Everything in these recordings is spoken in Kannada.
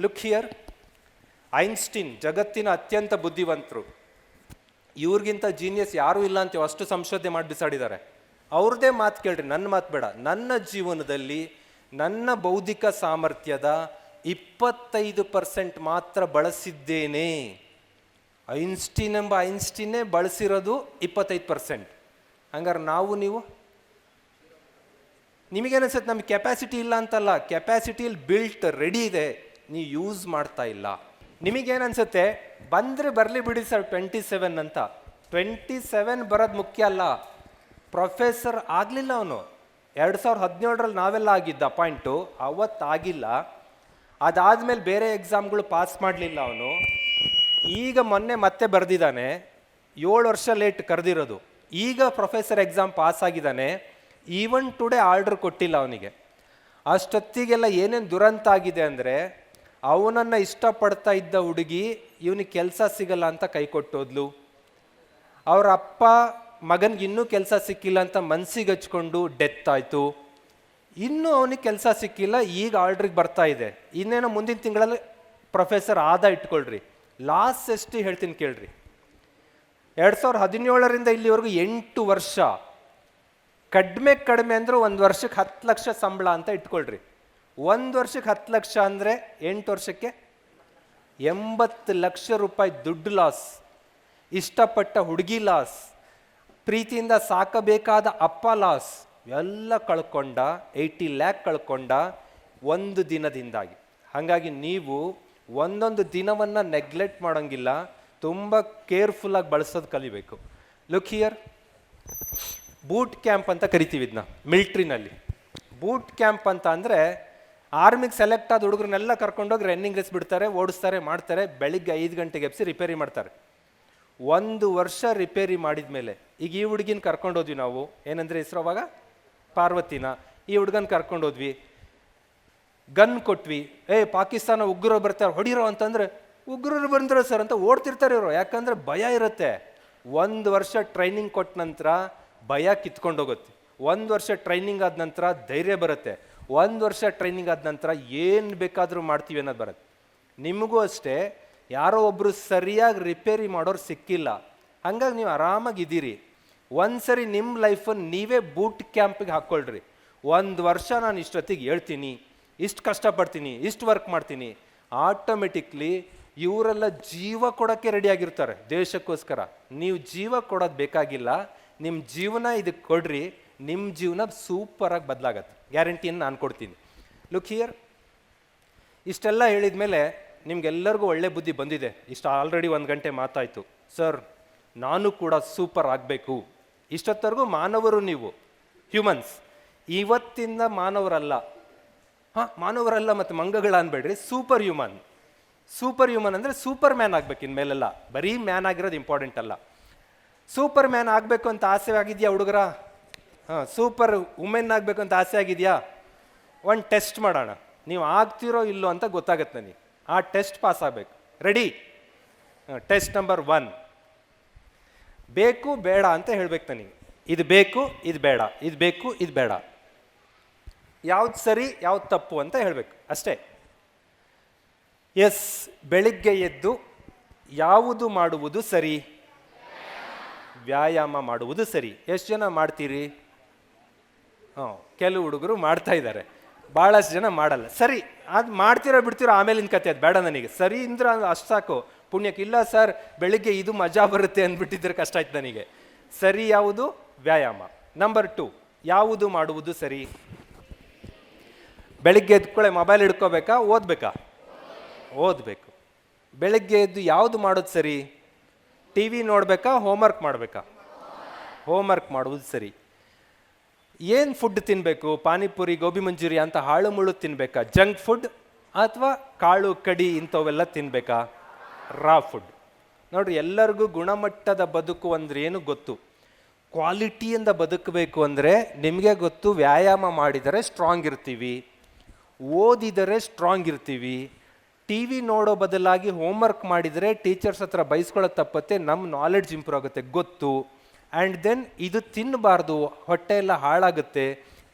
ಲುಕ್ ಹಿಯರ್ ಐನ್ಸ್ಟೀನ್ ಜಗತ್ತಿನ ಅತ್ಯಂತ ಬುದ್ಧಿವಂತರು. ಇವ್ರಿಗಿಂತ ಜೀನಿಯಸ್ ಯಾರೂ ಇಲ್ಲ ಅಂತೀವಿ ಅಷ್ಟು ಸಂಶೋಧನೆ ಮಾಡಿ ಬಿಸಾಡಿದ್ದಾರೆ ಅವ್ರದ್ದೇ ಮಾತು ಕೇಳ್ರಿ ನನ್ನ ಮಾತು ಬೇಡ. ನನ್ನ ಜೀವನದಲ್ಲಿ ನನ್ನ ಬೌದ್ಧಿಕ ಸಾಮರ್ಥ್ಯದ ಇಪ್ಪತ್ತೈದು ಪರ್ಸೆಂಟ್ ಮಾತ್ರ ಬಳಸಿದ್ದೇನೆ. ಐನ್ಸ್ಟೀನ್ ಎಂಬ ಐನ್ಸ್ಟೀನೇ ಬಳಸಿರೋದು ಇಪ್ಪತ್ತೈದು ಪರ್ಸೆಂಟ್ ಹಂಗಾರೆ ನಾವು ನೀವು? ನಿಮಗೇನಿಸುತ್ತೆ ನಮ್ಗೆ ಕೆಪಾಸಿಟಿ ಇಲ್ಲ ಅಂತಲ್ಲ. ಕೆಪಾಸಿಟಿಲಿ ಬಿಲ್ಟ್ ರೆಡಿ ಇದೆ. ನೀವು ಯೂಸ್ ಮಾಡ್ತಾ ಇಲ್ಲ. ನಿಮಗೇನನ್ಸುತ್ತೆ? ಬಂದರೆ ಬರಲಿ ಬಿಡಿ ಸರ್ ಟ್ವೆಂಟಿ ಸೆವೆನ್ ಅಂತ. ಟ್ವೆಂಟಿ ಸೆವೆನ್ ಬರೋದು ಮುಖ್ಯ ಅಲ್ಲ. ಪ್ರೊಫೆಸರ್ ಆಗಲಿಲ್ಲ ಅವನು. ಎರಡು ಸಾವಿರದ ಹದಿನೇಳರಲ್ಲಿ ನಾವೆಲ್ಲ ಆಗಿದ್ದ ಅಪಾಯಿಂಟು ಅವತ್ತಾಗಿಲ್ಲ. ಅದಾದಮೇಲೆ ಬೇರೆ ಎಕ್ಸಾಮ್ಗಳು ಪಾಸ್ ಮಾಡಲಿಲ್ಲ ಅವನು. ಈಗ ಮೊನ್ನೆ ಮತ್ತೆ ಬರೆದಿದ್ದಾನೆ. ಏಳು ವರ್ಷ ಲೇಟ್ ಕರೆದಿರೋದು. ಈಗ ಪ್ರೊಫೆಸರ್ ಎಕ್ಸಾಮ್ ಪಾಸ್ ಆಗಿದ್ದಾನೆ. ಈವನ್ ಟುಡೇ ಆರ್ಡರ್ ಕೊಟ್ಟಿಲ್ಲ ಅವನಿಗೆ. ಅಷ್ಟೊತ್ತಿಗೆಲ್ಲ ಏನೇನು ದುರಂತ ಆಗಿದೆ ಅಂದರೆ ಅವನನ್ನು ಇಷ್ಟಪಡ್ತಾ ಇದ್ದ ಹುಡುಗಿ ಇವನಿಗೆ ಕೆಲಸ ಸಿಗಲ್ಲ ಅಂತ ಕೈ ಕೊಟ್ಟೋದ್ಲು. ಅವ್ರ ಅಪ್ಪ ಮಗನಿಗೆ ಇನ್ನೂ ಕೆಲಸ ಸಿಕ್ಕಿಲ್ಲ ಅಂತ ಮನ್ಸಿಗೆ ಹಚ್ಕೊಂಡು ಡೆತ್ ಆಯಿತು. ಇನ್ನೂ ಅವನಿಗೆ ಕೆಲಸ ಸಿಕ್ಕಿಲ್ಲ, ಈಗ ಆರ್ಡ್ರಿಗೆ ಬರ್ತಾ ಇದೆ. ಇನ್ನೇನೋ ಮುಂದಿನ ತಿಂಗಳಲ್ಲಿ ಪ್ರೊಫೆಸರ್ ಆದ ಇಟ್ಕೊಳ್ರಿ. ಲಾಸ್ಟ್ ಎಷ್ಟು ಹೇಳ್ತೀನಿ ಕೇಳ್ರಿ. ಎರಡು ಸಾವಿರದ ಹದಿನೇಳರಿಂದ ಇಲ್ಲಿವರೆಗೂ ಎಂಟು ವರ್ಷ. ಕಡಿಮೆ ಕಡಿಮೆ ಅಂದ್ರೆ ಒಂದು ವರ್ಷಕ್ಕೆ ಹತ್ತು ಲಕ್ಷ ಸಂಬಳ ಅಂತ ಇಟ್ಕೊಳ್ರಿ. ಒಂದು ವರ್ಷಕ್ಕೆ ಹತ್ತು ಲಕ್ಷ ಅಂದರೆ ಎಂಟು ವರ್ಷಕ್ಕೆ ಎಂಬತ್ತು ಲಕ್ಷ ರೂಪಾಯಿ ದುಡ್ಡು ಲಾಸ್ ಇಷ್ಟಪಟ್ಟ ಹುಡುಗಿ ಲಾಸ್ ಪ್ರೀತಿಯಿಂದ ಸಾಕಬೇಕಾದ ಅಪ್ಪ ಲಾಸ್ ಎಲ್ಲ ಕಳ್ಕೊಂಡ ಏಯ್ಟಿ ಲ್ಯಾಕ್ ಕಳ್ಕೊಂಡ ಒಂದು ದಿನದಿಂದಾಗಿ. ಹಾಗಾಗಿ ನೀವು ಒಂದೊಂದು ದಿನವನ್ನು ನೆಗ್ಲೆಕ್ಟ್ ಮಾಡೋಂಗಿಲ್ಲ, ತುಂಬ ಕೇರ್ಫುಲ್ಲಾಗಿ ಬಳಸೋದು ಕಲಿಬೇಕು. ಲುಕ್ ಹಿಯರ್ ಬೂಟ್ ಕ್ಯಾಂಪ್ ಅಂತ ಕರಿತೀವಿ ಇದನ್ನ ಮಿಲ್ಟ್ರಿನಲ್ಲಿ ಬೂಟ್ ಕ್ಯಾಂಪ್ ಅಂತ ಅಂದರೆ ಆರ್ಮಿಗೆ ಸೆಲೆಕ್ಟ್ ಆದ ಹುಡುಗರನ್ನೆಲ್ಲ ಕರ್ಕೊಂಡೋಗಿ ರನ್ನಿಂಗ್ ರೇಸ್ ಬಿಡ್ತಾರೆ, ಓಡಿಸ್ತಾರೆ, ಮಾಡ್ತಾರೆ, ಬೆಳಿಗ್ಗೆ ಐದು ಗಂಟೆಗೆ ಎಬ್ಸಿ ರಿಪೇರಿ ಮಾಡ್ತಾರೆ. ಒಂದು ವರ್ಷ ರಿಪೇರಿ ಮಾಡಿದ ಮೇಲೆ ಈಗ ಈ ಹುಡುಗಿನ ಕರ್ಕೊಂಡೋದ್ವಿ ನಾವು, ಏನಂದ್ರೆ ಹೆಸರು ಅವಾಗ? ಪಾರ್ವತಿನ. ಈ ಹುಡುಗನ ಕರ್ಕೊಂಡೋದ್ವಿ. ಗನ್ ಕೊಟ್ವಿ. ಏ, ಪಾಕಿಸ್ತಾನ ಉಗ್ರರು ಬರ್ತಾರೆ, ಹೊಡಿರೋ ಅಂತಂದ್ರೆ, ಉಗ್ರರು ಬಂದ್ರು ಸರ್ ಅಂತ ಓಡ್ತಿರ್ತಾರೆ ಇವರು. ಯಾಕಂದ್ರೆ ಭಯ ಇರುತ್ತೆ. ಒಂದು ವರ್ಷ ಟ್ರೈನಿಂಗ್ ಕೊಟ್ಟ ನಂತರ ಭಯ ಕಿತ್ಕೊಂಡೋಗುತ್ತೆ. ಒಂದು ವರ್ಷ ಟ್ರೈನಿಂಗ್ ಆದ ನಂತರ ಧೈರ್ಯ ಬರುತ್ತೆ. ಒಂದು ವರ್ಷ ಟ್ರೈನಿಂಗ್ ಆದ ನಂತರ ಏನು ಬೇಕಾದರೂ ಮಾಡ್ತೀವಿ ಅನ್ನೋದು ಬರುತ್ತೆ. ನಿಮಗೂ ಅಷ್ಟೇ, ಯಾರೋ ಒಬ್ಬರು ಸರಿಯಾಗಿ ರಿಪೇರಿ ಮಾಡೋರು ಸಿಕ್ಕಿಲ್ಲ. ಹಾಗಾಗಿ ನೀವು ಆರಾಮಾಗಿದ್ದೀರಿ ಒಂದ್ಸರಿ ನಿಮ್ಮ ಲೈಫನ್ನು ನೀವೇ ಬೂಟ್ ಕ್ಯಾಂಪಿಗೆ ಹಾಕ್ಕೊಳ್ರಿ ಒಂದು ವರ್ಷ ನಾನು ಇಷ್ಟೊತ್ತಿಗೆ ಹೇಳ್ತೀನಿ, ಇಷ್ಟು ಕಷ್ಟಪಡ್ತೀನಿ, ಇಷ್ಟು ವರ್ಕ್ ಮಾಡ್ತೀನಿ ಆಟೋಮೆಟಿಕ್ಲಿ ಇವರೆಲ್ಲ ಜೀವ ಕೊಡೋಕ್ಕೆ ರೆಡಿಯಾಗಿರ್ತಾರೆ ದೇಶಕ್ಕೋಸ್ಕರ. ನೀವು ಜೀವ ಕೊಡೋದು ಬೇಕಾಗಿಲ್ಲ ನಿಮ್ಮ ಜೀವನ ಇದಕ್ಕೆ ಕೊಡ್ರಿ ನಿಮ್ಮ ಜೀವನ ಸೂಪರಾಗಿ ಬದಲಾಗತ್ತೆ. ಗ್ಯಾರಂಟಿಯನ್ನು ನಾನು ಕೊಡ್ತೀನಿ. ಲುಕ್ ಹಿಯರ್ ಇಷ್ಟೆಲ್ಲ ಹೇಳಿದ ಮೇಲೆ ನಿಮ್ಗೆಲ್ಲರಿಗೂ ಒಳ್ಳೆ ಬುದ್ಧಿ ಬಂದಿದೆ. ಇಷ್ಟು ಆಲ್ರೆಡಿ ಒಂದು ಗಂಟೆ ಮಾತಾಯಿತು. ಸರ್ ನಾನು ಕೂಡ ಸೂಪರ್ ಆಗಬೇಕು. ಇಷ್ಟೊತ್ತರೆಗೂ ಮಾನವರು ನೀವು. ಹ್ಯೂಮನ್ಸ್ ಇವತ್ತಿಂದ ಮಾನವರಲ್ಲ. ಹಾಂ, ಮಾನವರಲ್ಲ ಮತ್ತು ಮಂಗಗಳ ಅನ್ಬೇಡ್ರಿ. ಸೂಪರ್ ಹ್ಯೂಮನ್ ಸೂಪರ್ ಹ್ಯೂಮನ್ ಅಂದರೆ ಸೂಪರ್ ಮ್ಯಾನ್ ಆಗ್ಬೇಕು ಇನ್ಮೇಲೆಲ್ಲ. ಬರೀ ಮ್ಯಾನ್ ಆಗಿರೋದು ಇಂಪಾರ್ಟೆಂಟ್ ಅಲ್ಲ. ಸೂಪರ್ ಮ್ಯಾನ್ ಆಗಬೇಕು ಅಂತ ಆಸೆ ಆಗಿದೆಯಾ ಹುಡುಗರ? ಹಾಂ ಸೂಪರ್ ವುಮೆನ್ ಆಗಬೇಕು ಅಂತ ಆಸೆ ಆಗಿದೆಯಾ? ಒಂದು ಟೆಸ್ಟ್ ಮಾಡೋಣ. ನೀವು ಆಗ್ತಿರೋ ಇಲ್ಲೋ ಅಂತ ಗೊತ್ತಾಗತ್ತೆ ನನಗೆ. ಆ ಟೆಸ್ಟ್ ಪಾಸ್ ಆಗಬೇಕು. ರೆಡಿ ಟೆಸ್ಟ್ ನಂಬರ್ ಒನ್ ಬೇಕು, ಬೇಡ ಅಂತ ಹೇಳ್ಬೇಕು ನನಗೆ. ಇದು ಬೇಕು, ಇದು ಬೇಡ. ಇದು ಬೇಕು, ಇದು ಬೇಡ. ಯಾವ್ದು ಸರಿ, ಯಾವ್ದು ತಪ್ಪು ಅಂತ ಹೇಳಬೇಕು. ಅಷ್ಟೇ. ಎಸ್ ಬೆಳಿಗ್ಗೆ ಎದ್ದು ಯಾವುದು ಮಾಡುವುದು ಸರಿ? ವ್ಯಾಯಾಮ ಮಾಡುವುದು ಸರಿ. ಎಷ್ಟು ಜನ ಮಾಡ್ತೀರಿ? ಹಾಂ ಕೆಲವು ಹುಡುಗರು ಮಾಡ್ತಾ ಇದ್ದಾರೆ. ಭಾಳಷ್ಟು ಜನ ಮಾಡಲ್ಲ. ಸರಿ ಅದು ಮಾಡ್ತಿರೋ ಬಿಡ್ತಿರೋ ಆಮೇಲಿನ ಕತೆ ಅದು, ಬೇಡ ನನಗೆ. ಸರಿ ಅಂದ್ರೆ ಅದು ಅಷ್ಟು ಸಾಕು. ಪುಣ್ಯಕ್ಕೆ ಇಲ್ಲ ಸರ್, ಬೆಳಿಗ್ಗೆ ಇದು ಮಜಾ ಬರುತ್ತೆ ಅಂದ್ಬಿಟ್ಟಿದ್ರೆ ಕಷ್ಟ ಆಯ್ತು ನನಗೆ. ಸರಿ ಯಾವುದು? ವ್ಯಾಯಾಮ. ನಂಬರ್ ಟು ಯಾವುದು ಮಾಡುವುದು ಸರಿ? ಬೆಳಿಗ್ಗೆ ಎದ್ಕೊಳ್ಳೆ ಮೊಬೈಲ್ ಹಿಡ್ಕೋಬೇಕಾ, ಓದಬೇಕಾ? ಓದಬೇಕು. ಬೆಳಿಗ್ಗೆ ಎದ್ದು ಯಾವುದು ಮಾಡೋದು ಸರಿ? ಟಿ ವಿ ನೋಡಬೇಕಾ ಹೋಮ್ವರ್ಕ್ ಮಾಡಬೇಕಾ? ಹೋಮ್ವರ್ಕ್ ಮಾಡುವುದು ಸರಿ. ಏನು ಫುಡ್ ತಿನ್ನಬೇಕು ಪಾನಿಪುರಿ, ಗೋಬಿ ಮಂಚೂರಿ ಅಂತ ಹಾಳು ಮುಳು ತಿನ್ನಬೇಕಾ ಜಂಕ್ ಫುಡ್ ಅಥವಾ ಕಾಳು, ಕಡಿ ಇಂಥವೆಲ್ಲ ತಿನ್ನಬೇಕಾ ರಾ ಫುಡ್ ನೋಡ್ರಿ, ಎಲ್ಲರಿಗೂ ಗುಣಮಟ್ಟದ ಬದುಕು ಅಂದ್ರೆ ಏನು ಗೊತ್ತು? ಕ್ವಾಲಿಟಿಯಿಂದ ಬದುಕಬೇಕು ಅಂದರೆ ನಿಮಗೆ ಗೊತ್ತು, ವ್ಯಾಯಾಮ ಮಾಡಿದರೆ ಸ್ಟ್ರಾಂಗ್ ಇರ್ತೀವಿ. ಓದಿದರೆ ಸ್ಟ್ರಾಂಗ್ ಇರ್ತೀವಿ. ಟಿ ವಿ ನೋಡೋ ಬದಲಾಗಿ ಹೋಮ್ವರ್ಕ್ ಮಾಡಿದರೆ ಟೀಚರ್ಸ್ ಹತ್ರ ಬೈಸ್ಕೊಳ್ಳೋ ತಪ್ಪತ್ತೆ ನಮ್ಮ ನಾಲೆಡ್ಜ್ ಇಂಪ್ರೂವ್ ಆಗುತ್ತೆ. ಗೊತ್ತು. ಆ್ಯಂಡ್ ದೆನ್ ಇದು ತಿನ್ನಬಾರ್ದು, ಹೊಟ್ಟೆ ಎಲ್ಲ ಹಾಳಾಗುತ್ತೆ,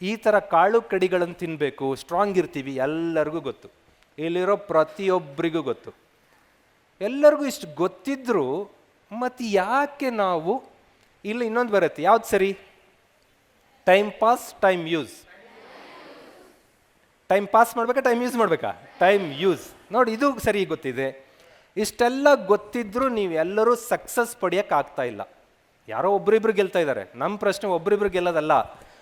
ಈ ಥರ ಕಾಳು ಕಡಿಗಳನ್ನು ತಿನ್ನಬೇಕು ಸ್ಟ್ರಾಂಗ್ ಇರ್ತೀವಿ, ಎಲ್ಲರಿಗೂ ಗೊತ್ತು. ಇಲ್ಲಿರೋ ಪ್ರತಿಯೊಬ್ಬರಿಗೂ ಗೊತ್ತು. ಎಲ್ಲರಿಗೂ ಇಷ್ಟು ಗೊತ್ತಿದ್ದರೂ ಮತ್ತು ಯಾಕೆ ನಾವು, ಇಲ್ಲಿ ಇನ್ನೊಂದು ಬರುತ್ತೆ, ಯಾವ್ದು ಸರಿ? Time pass time use time pass ಮಾಡಬೇಕಾ ಟೈಮ್ ಯೂಸ್ ಮಾಡಬೇಕಾ? ಟೈಮ್ ಯೂಸ್ ನೋಡಿ, ಇದು ಸರಿ ಗೊತ್ತಿದೆ. ಇಷ್ಟೆಲ್ಲ ಗೊತ್ತಿದ್ದರೂ ನೀವೆಲ್ಲರೂ ಸಕ್ಸಸ್ ಪಡೆಯೋಕ್ಕಾಗ್ತಾ ಇಲ್ಲ. ಯಾರೋ ಒಬ್ರಿಬ್ರು ಗೆಲ್ತಾ ಇದ್ದಾರೆ. ನಮ್ಮ ಪ್ರಶ್ನೆ ಒಬ್ರಿಬ್ರು ಗೆಲ್ಲೋದಲ್ಲ.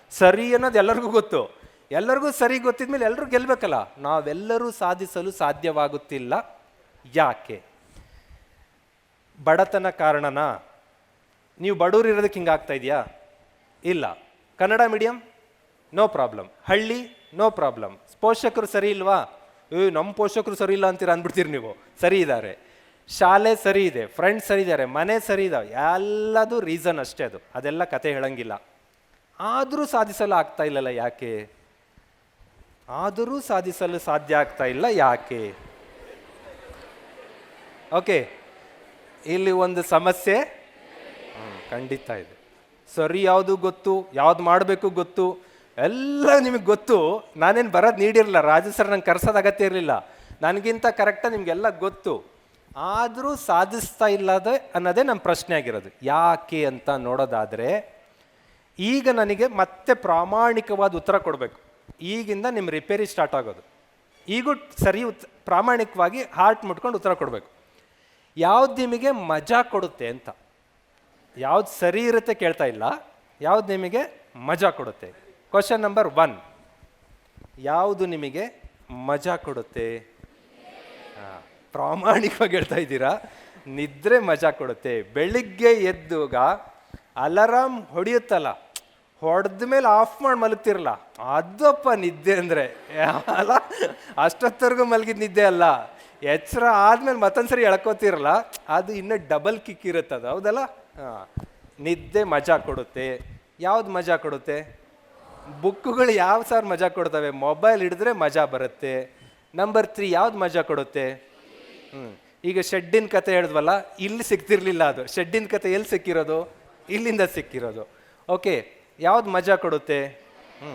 ಸರಿ ಅನ್ನೋದು ಎಲ್ಲರಿಗೂ ಗೊತ್ತು. ಎಲ್ಲರಿಗೂ ಸರಿ ಗೊತ್ತಿದ್ಮೇಲೆ ಎಲ್ಲರೂ ಗೆಲ್ಲಬೇಕಲ್ಲ ನಾವೆಲ್ಲರೂ ಸಾಧಿಸಲು ಸಾಧ್ಯವಾಗುತ್ತಿಲ್ಲ. ಯಾಕೆ? ಬಡತನ ಕಾರಣನಾ? ನೀವು ಬಡವ್ರು ಇರೋದಕ್ಕೆ ಹಿಂಗೆ ಆಗ್ತಾ ಇದೆಯಾ? ಇಲ್ಲ. ಕನ್ನಡ ಮೀಡಿಯಂ ನೋ ಪ್ರಾಬ್ಲಮ್ ಹಳ್ಳಿ? ನೋ ಪ್ರಾಬ್ಲಮ್ ಪೋಷಕರು ಸರಿ ಇಲ್ವಾ? ನಮ್ಮ ಪೋಷಕರು ಸರಿ ಇಲ್ಲ ಅಂತೀರ ಅಂದ್ಬಿಡ್ತೀರಿ ನೀವು. ಸರಿ ಇದ್ದಾರೆ. ಶಾಲೆ ಸರಿ ಇದೆ ಫ್ರೆಂಡ್ಸ್ ಸರಿ ಇದ್ದಾರೆ, ಮನೆ ಸರಿ ಇದಾವೆ, ಎಲ್ಲದೂ ರೀಸನ್ ಅಷ್ಟೇ ಅದು. ಅದೆಲ್ಲ ಕತೆ ಹೇಳಂಗಿಲ್ಲ. ಆದರೂ ಸಾಧಿಸಲು ಆಗ್ತಾ ಇಲ್ಲಲ್ಲ ಯಾಕೆ? ಆದರೂ ಸಾಧಿಸಲು ಸಾಧ್ಯ ಆಗ್ತಾ ಇಲ್ಲ ಯಾಕೆ? ಓಕೆ ಇಲ್ಲಿ ಒಂದು ಸಮಸ್ಯೆ. ಖಂಡಿತ ಇದೆ. ಸರಿ ಯಾವುದು ಗೊತ್ತು, ಯಾವ್ದು ಮಾಡಬೇಕು ಗೊತ್ತು, ಎಲ್ಲ ನಿಮಗೆ ಗೊತ್ತು. ನಾನೇನು ಬರೋದು ನೀಡಿರಲಿಲ್ಲ, ರಾಜ ಸರ್ ನಂಗೆ ಕರ್ಸೋದು ಅಗತ್ಯ ಇರಲಿಲ್ಲ. ನನಗಿಂತ ಕರೆಕ್ಟಾಗಿ ನಿಮಗೆಲ್ಲ ಗೊತ್ತು. ಆದರೂ ಸಾಧಿಸ್ತಾ ಇಲ್ಲದೆ ಅನ್ನೋದೇ ನಮ್ಮ ಪ್ರಶ್ನೆ ಆಗಿರೋದು. ಯಾಕೆ ಅಂತ ನೋಡೋದಾದರೆ ಈಗ ನನಗೆ ಮತ್ತೆ ಪ್ರಾಮಾಣಿಕವಾದ ಉತ್ತರ ಕೊಡಬೇಕು. ಈಗಿಂದ ನಿಮ್ಮ ರಿಪೇರಿ ಸ್ಟಾರ್ಟ್ ಆಗೋದು. ಈಗೂ ಸರಿ ಉತ್ ಪ್ರಾಮಾಣಿಕವಾಗಿ ಹಾರ್ಟ್ ಮುಟ್ಕೊಂಡು ಉತ್ತರ ಕೊಡಬೇಕು. ಯಾವ್ದು ನಿಮಗೆ ಮಜಾ ಕೊಡುತ್ತೆ ಅಂತ? ಯಾವ್ದು ಸರಿ ಇರುತ್ತೆ ಕೇಳ್ತಾ ಇಲ್ಲ. ಯಾವ್ದು ನಿಮಗೆ ಮಜಾ ಕೊಡುತ್ತೆ? ಕ್ವಶನ್ ನಂಬರ್ ಒನ್ ಯಾವುದು ನಿಮಗೆ ಮಜಾ ಕೊಡುತ್ತೆ? ಆ, ಪ್ರಾಮಾಣಿಕವಾಗಿ ಹೇಳ್ತಾ ಇದ್ದೀರಾ? ನಿದ್ರೆ ಮಜಾ ಕೊಡುತ್ತೆ. ಬೆಳಿಗ್ಗೆ ಎದ್ದುಗ ಅಲಾರಾಮ್ ಹೊಡೆಯುತ್ತಲ್ಲ, ಹೊಡೆದ ಮೇಲೆ ಆಫ್ ಮಾಡಿ ಮಲಗ್ತಿರಲ್ಲ ಅದಪ್ಪ ನಿದ್ದೆ ಅಂದರೆ. ಅಲ್ಲ, ಅಷ್ಟೊತ್ತವರೆಗೂ ಮಲಗಿದ ನಿದ್ದೆ ಅಲ್ಲ. ಎಚ್ಚರ ಆದ್ಮೇಲೆ ಮತ್ತೊಂದ್ಸರಿ ಎಳ್ಕೋತಿರಲ್ಲ ಅದು ಇನ್ನೂ ಡಬಲ್ ಕಿಕ್ ಇರುತ್ತೆ ಅದು. ಹೌದಲ್ಲ? ಹಾಂ. ನಿದ್ದೆ ಮಜಾ ಕೊಡುತ್ತೆ. ಯಾವ್ದು ಮಜಾ ಕೊಡುತ್ತೆ? ಬುಕ್ಕುಗಳು ಯಾವ ಸಾರ್ ಮಜಾ ಕೊಡ್ತವೆ? ಮೊಬೈಲ್ ಹಿಡಿದ್ರೆ ಮಜಾ ಬರುತ್ತೆ. ನಂಬರ್ ತ್ರೀ ಯಾವ್ದು ಮಜಾ ಕೊಡುತ್ತೆ? ಈಗ ಶೆಡ್ಡಿನ ಕತೆ ಹೇಳಿದ್ವಲ್ಲ, ಇಲ್ಲಿ ಸಿಗ್ತಿರ್ಲಿಲ್ಲ ಅದು. ಶೆಡ್ಡಿನ ಕತೆ ಎಲ್ಲಿ ಸಿಕ್ಕಿರೋದು? ಇಲ್ಲಿಂದ ಸಿಕ್ಕಿರೋದು. ಓಕೆ, ಯಾವ್ದು ಮಜಾ ಕೊಡುತ್ತೆ? ಹ್ಞೂ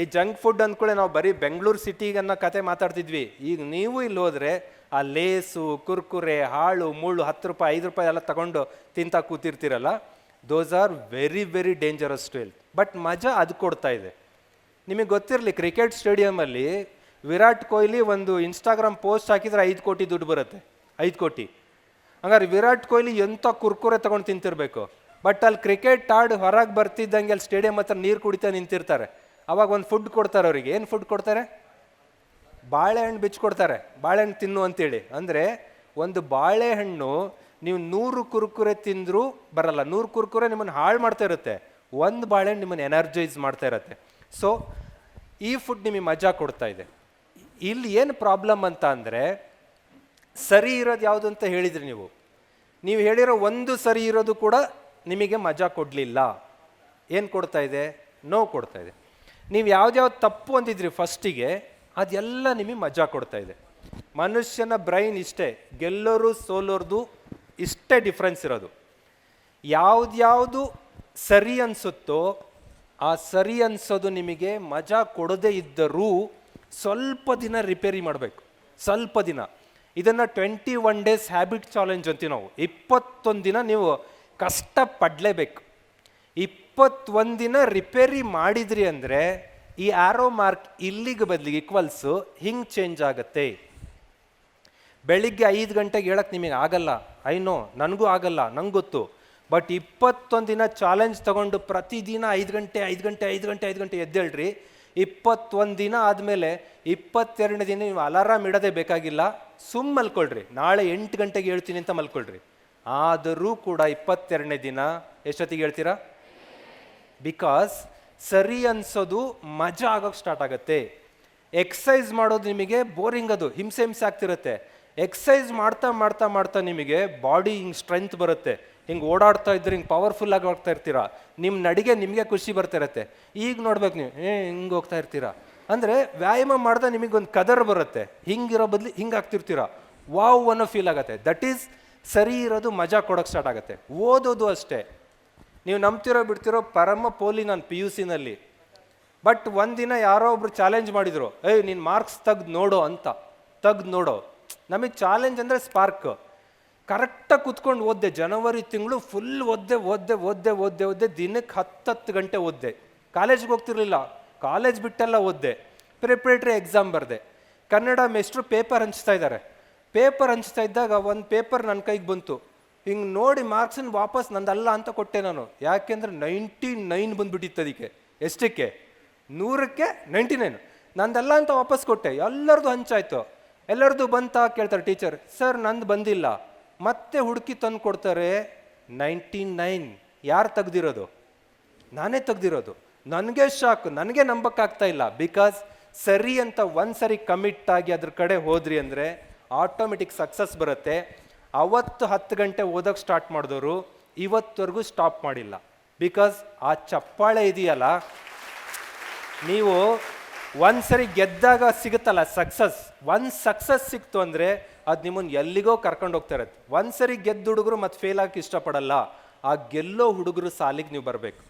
ಈ ಜಂಕ್ ಫುಡ್ ಅಂದ್ಕೂಡೆ ನಾವು ಬರೀ ಬೆಂಗಳೂರು ಸಿಟಿಗನ್ನ ಕತೆ ಮಾತಾಡ್ತಿದ್ವಿ. ಈಗ ನೀವು ಇಲ್ಲಿ ಹೋದ್ರೆ ಆ ಲೇಸು, ಕುರ್ಕುರೆ, ಹಾಳು, ಮುಳ್ಳು ಹತ್ತು ರೂಪಾಯಿ, ಐದು ರೂಪಾಯಿ ಎಲ್ಲ ತಗೊಂಡು ತಿಂತಾ ಕೂತಿರ್ತೀರಲ್ಲ? Those are very very dangerous to health but ಮಜಾ ಅದು ಕೊಡ್ತಾ ಇದೆ. ನಿಮಗೆ ಗೊತ್ತಿರಲಿ, ಕ್ರಿಕೆಟ್ ಸ್ಟೇಡಿಯಮಲ್ಲಿ ವಿರಾಟ್ ಕೊಹ್ಲಿ ಒಂದು ಇನ್ಸ್ಟಾಗ್ರಾಮ್ ಪೋಸ್ಟ್ ಹಾಕಿದ್ರೆ ಐದು ಕೋಟಿ ದುಡ್ಡು ಬರುತ್ತೆ. ಐದು ಕೋಟಿ. ಹಂಗಾರೆ ವಿರಾಟ್ ಕೊಹ್ಲಿ ಎಂಥ ಕುರ್ಕುರೆ ತಗೊಂಡು ತಿಂತಿರ್ಬೇಕು? ಬಟ್ ಅಲ್ಲಿ ಕ್ರಿಕೆಟ್ ಆಡಿ ಹೊರಗೆ ಬರ್ತಿದ್ದಂಗೆ ಅಲ್ಲಿ ಸ್ಟೇಡಿಯಂ ಹತ್ರ ನೀರು ಕುಡಿತಾ ನಿಂತಿರ್ತಾರೆ. ಅವಾಗ ಒಂದು ಫುಡ್ ಕೊಡ್ತಾರೆ ಅವರಿಗೆ. ಏನು ಫುಡ್ ಕೊಡ್ತಾರೆ? ಬಾಳೆಹಣ್ಣು ಬಿಚ್ಕೊಡ್ತಾರೆ. ಬಾಳೆಹಣ್ಣು ತಿನ್ನು ಅಂತೇಳಿ. ಅಂದರೆ ಒಂದು ಬಾಳೆಹಣ್ಣು ನೀವು ನೂರು ಕುರ್ಕುರೆ ತಿಂದರೂ ಬರಲ್ಲ. ನೂರು ಕುರ್ಕುರೆ ನಿಮ್ಮನ್ನು ಹಾಳು ಮಾಡ್ತಾ ಇರುತ್ತೆ. ಒಂದು ಬಾಳೆಹಣ್ಣು ನಿಮ್ಮನ್ನು ಎನರ್ಜೈಸ್ ಮಾಡ್ತಾ ಇರುತ್ತೆ. ಸೊ ಈ ಫುಡ್ ನಿಮಗೆ ಮಜಾ ಕೊಡ್ತಾ ಇದೆ. ಇಲ್ಲಿ ಏನು ಪ್ರಾಬ್ಲಮ್ ಅಂತ ಅಂದರೆ ಸರಿ ಇರೋದು ಯಾವುದು ಅಂತ ಹೇಳಿದ್ರಿ ನೀವು. ನೀವು ಹೇಳಿರೋ ಒಂದು ಸರಿ ಇರೋದು ಕೂಡ ನಿಮಗೆ ಮಜಾ ಕೊಡಲಿಲ್ಲ. ಏನು ಕೊಡ್ತಾ ಇದೆ? ನೋವು ಕೊಡ್ತಾ ಇದೆ. ನೀವು ಯಾವ್ದ್ಯಾವ್ದು ತಪ್ಪು ಅಂದಿದ್ರಿ ಫಸ್ಟಿಗೆ ಅದೆಲ್ಲ ನಿಮಗೆ ಮಜಾ ಕೊಡ್ತಾ ಇದೆ. ಮನುಷ್ಯನ ಬ್ರೈನ್ ಇಷ್ಟೇ, ಗೆಲ್ಲೋರು ಸೋಲೋರ್ದು ಇಷ್ಟೇ ಡಿಫ್ರೆನ್ಸ್ ಇರೋದು. ಯಾವ್ದ್ಯಾವುದು ಸರಿ ಅನಿಸುತ್ತೋ, ಆ ಸರಿ ಅನ್ಸೋದು ನಿಮಗೆ ಮಜಾ ಕೊಡದೇ ಇದ್ದರೂ ಸ್ವಲ್ಪ ದಿನ ರಿಪೇರಿ ಮಾಡಬೇಕು. ಸ್ವಲ್ಪ ದಿನ. ಇದನ್ನು twenty one days habit challenge ಅಂತೀವಿ ನಾವು. ಇಪ್ಪತ್ತೊಂದು ದಿನ ನೀವು ಕಷ್ಟಪಡಲೇಬೇಕು. ಇಪ್ಪತ್ತೊಂದು ದಿನ ರಿಪೇರಿ ಮಾಡಿದ್ರಿ ಅಂದರೆ ಈ ಆರೋ ಮಾರ್ಕ್ ಇಲ್ಲಿಗೆ ಬದಲಿಗೆ ಈಕ್ವಲ್ಸು ಹಿಂಗೆ ಚೇಂಜ್ ಆಗುತ್ತೆ. ಬೆಳಿಗ್ಗೆ ಐದು ಗಂಟೆಗೆ ಹೇಳಕ್ಕೆ ನಿಮಗೆ ಆಗಲ್ಲ. ಐನೋ ನನಗೂ ಆಗಲ್ಲ, ನಂಗೆ ಗೊತ್ತು. ಬಟ್ ಇಪ್ಪತ್ತೊಂದು ದಿನ ಚಾಲೆಂಜ್ ತಗೊಂಡು ಪ್ರತಿದಿನ ಐದು ಗಂಟೆ ಐದು ಗಂಟೆ ಐದು ಗಂಟೆ ಐದು ಗಂಟೆ ಎದ್ದೇಳ್ರಿ. ಇಪ್ಪತ್ತೊಂದು ದಿನ ಆದಮೇಲೆ ಇಪ್ಪತ್ತೆರಡನೇ ದಿನ ನೀವು ಅಲಾರಾಮ್ ಇಡೋದೇ ಬೇಕಾಗಿಲ್ಲ ಸುಮ್ಮ ಮಲ್ಕೊಳ್ರಿ. ನಾಳೆ ಎಂಟು ಗಂಟೆಗೆ ಹೇಳ್ತೀನಿ ಅಂತ ಮಲ್ಕೊಳ್ರಿ. ಆದರೂ ಕೂಡ ಇಪ್ಪತ್ತೆರಡನೇ ದಿನ ಎಷ್ಟೊತ್ತಿಗೆ ಹೇಳ್ತೀರಾ? ಬಿಕಾಸ್ ಸರಿ ಅನ್ಸೋದು ಮಜಾ ಆಗೋಕ್ಕೆ ಸ್ಟಾರ್ಟ್ ಆಗುತ್ತೆ. ಎಕ್ಸಸೈಸ್ ಮಾಡೋದು ನಿಮಗೆ ಬೋರಿಂಗ್ ಅದು, ಹಿಂಸೆ ಹಿಂಸೆ ಆಗ್ತಿರುತ್ತೆ. ಎಕ್ಸಸೈಸ್ ಮಾಡ್ತಾ ಮಾಡ್ತಾ ಮಾಡ್ತಾ ನಿಮಗೆ ಬಾಡಿ ಹಿಂಗೆ ಸ್ಟ್ರೆಂತ್ ಬರುತ್ತೆ. ಹಿಂಗೆ ಓಡಾಡ್ತಾ ಇದ್ರೆ ಹಿಂಗೆ ಪವರ್ಫುಲ್ ಆಗಿ ಹೋಗ್ತಾ ಇರ್ತೀರಾ? ನಿಮ್ಮ ನಡಿಗೆ ನಿಮಗೆ ಖುಷಿ ಬರ್ತಾ ಇರುತ್ತೆ. ಈಗ ನೋಡ್ಬೇಕು ನೀವು, ಏ, ಹಿಂಗೆ ಹೋಗ್ತಾ ಇರ್ತೀರಾ? ಅಂದರೆ ವ್ಯಾಯಾಮ ಮಾಡಿದ ನಿಮಗೊಂದು ಕದರ್ ಬರುತ್ತೆ. ಹಿಂಗಿರೋ ಬದಲು ಹಿಂಗೆ ಆಗ್ತಿರ್ತೀರಾ? ವಾವ್ ಅನ್ನೋ ಫೀಲ್ ಆಗುತ್ತೆ. ದಟ್ ಈಸ್ ಸರಿ ಇರೋದು ಮಜಾ ಕೊಡೋಕೆ ಸ್ಟಾರ್ಟ್ ಆಗುತ್ತೆ. ಓದೋದು ಅಷ್ಟೇ. ನೀವು ನಂಬ್ತಿರೋ ಬಿಡ್ತಿರೋ ಪರಮ ಪೋಲಿ ನಾನು ಪಿ ಯು ಸಿನಲ್ಲಿ ಬಟ್ ಒಂದಿನ ಯಾರೋ ಒಬ್ರು ಚಾಲೆಂಜ್ ಮಾಡಿದ್ರು, ಏಯ್ ನಿನ್ನ ಮಾರ್ಕ್ಸ್ ತೆಗ್ದು ನೋಡೋ ಅಂತ. ತೆಗ್ದು ನೋಡೋ. ನಮಗೆ ಚಾಲೆಂಜ್ ಅಂದರೆ ಸ್ಪಾರ್ಕ್ ಕರೆಕ್ಟಾಗಿ ಕುತ್ಕೊಂಡು ಓದ್ದೆ, ಜನವರಿ ತಿಂಗಳು ಫುಲ್ ಓದ್ದೆ ಓದ್ದೆ ಓದ್ದೆ ಓದ್ದೆ ಓದ್ದೆ ದಿನಕ್ಕೆ ಹತ್ತತ್ತು ಗಂಟೆ ಓದ್ದೆ. ಕಾಲೇಜ್ಗೆ ಹೋಗ್ತಿರ್ಲಿಲ್ಲ ಕಾಲೇಜ್ ಬಿಟ್ಟೆಲ್ಲ ಓದ್ದೆ. ಪ್ರಿಪ್ರೇಟ್ರಿ ಎಕ್ಸಾಮ್ ಬರೆದೆ. ಕನ್ನಡ ಮೆಸ್ಟ್ರು ಪೇಪರ್ ಹಂಚ್ತಾ ಇದ್ದಾರೆ ಪೇಪರ್ ಹಂಚ್ತಾ ಇದ್ದಾಗ ಒಂದು ಪೇಪರ್ ನನ್ನ ಕೈಗೆ ಬಂತು. ಹಿಂಗೆ ನೋಡಿ ಮಾರ್ಕ್ಸನ್ನ ವಾಪಸ್ ನಂದಲ್ಲ ಅಂತ ಕೊಟ್ಟೆ ನಾನು. ಯಾಕೆಂದ್ರೆ ನೈಂಟಿ ನೈನ್ ಬಂದುಬಿಟ್ಟಿತ್ತು ಅದಕ್ಕೆ ಎಷ್ಟಕ್ಕೆ? ನೂರಕ್ಕೆ ನೈಂಟಿ ನೈನ್ ನಂದಲ್ಲ ಅಂತ ವಾಪಸ್ ಕೊಟ್ಟೆ. ಎಲ್ಲರದು ಹಂಚಾಯ್ತು. ಎಲ್ಲರದು ಬಂತ ಕೇಳ್ತಾರೆ, ಟೀಚರ್, ಸರ್ ನಂದು ಬಂದಿಲ್ಲ. ಮತ್ತೆ ಹುಡುಕಿ ತಂದು ಕೊಡ್ತಾರೆ, ನೈಂಟಿ ನೈನ್, ಯಾರು ತೆಗ್ದಿರೋದು? ನಾನೇ ತೆಗ್ದಿರೋದು. ನನಗೆ ಶಾಕ್, ನನಗೆ ನಂಬಕ್ಕಾಗ್ತಾ ಇಲ್ಲ. ಬಿಕಾಸ್ ಸರಿ ಅಂತ ಒಂದು ಸರಿ ಕಮಿಟ್ ಆಗಿ ಅದ್ರ ಕಡೆ ಹೋದ್ರಿ ಅಂದರೆ ಆಟೋಮೆಟಿಕ್ ಸಕ್ಸಸ್ ಬರುತ್ತೆ. ಅವತ್ತು ಹತ್ತು ಗಂಟೆ ಓದೋಕೆ ಸ್ಟಾರ್ಟ್ ಮಾಡಿದವರು ಇವತ್ತವರೆಗೂ ಸ್ಟಾಪ್ ಮಾಡಿಲ್ಲ. ಬಿಕಾಸ್ ಆ ಚಪ್ಪಾಳೆ ಇದೆಯಲ್ಲ, ನೀವು ಒಂದ್ಸರಿ ಗೆದ್ದಾಗ ಸಿಗುತ್ತಲ್ಲ ಸಕ್ಸಸ್ ಒಂದ್ ಸಕ್ಸಸ್ ಸಿಕ್ತು ಅಂದ್ರೆ ಅದು ನಿಮ್ಮನ್ನ ಎಲ್ಲಿಗೋ ಕರ್ಕೊಂಡು ಹೋಗ್ತಾ ಇರತ್ತೆ. ಒಂದ್ಸರಿ ಗೆದ್ದ ಹುಡುಗರು ಮತ್ತೆ ಫೇಲ್ ಆಗಕ್ಕೆ ಇಷ್ಟಪಡಲ್ಲ. ಆ ಗೆಲ್ಲೋ ಹುಡುಗರು ಸಾಲಿಗೆ ನೀವು ಬರಬೇಕು.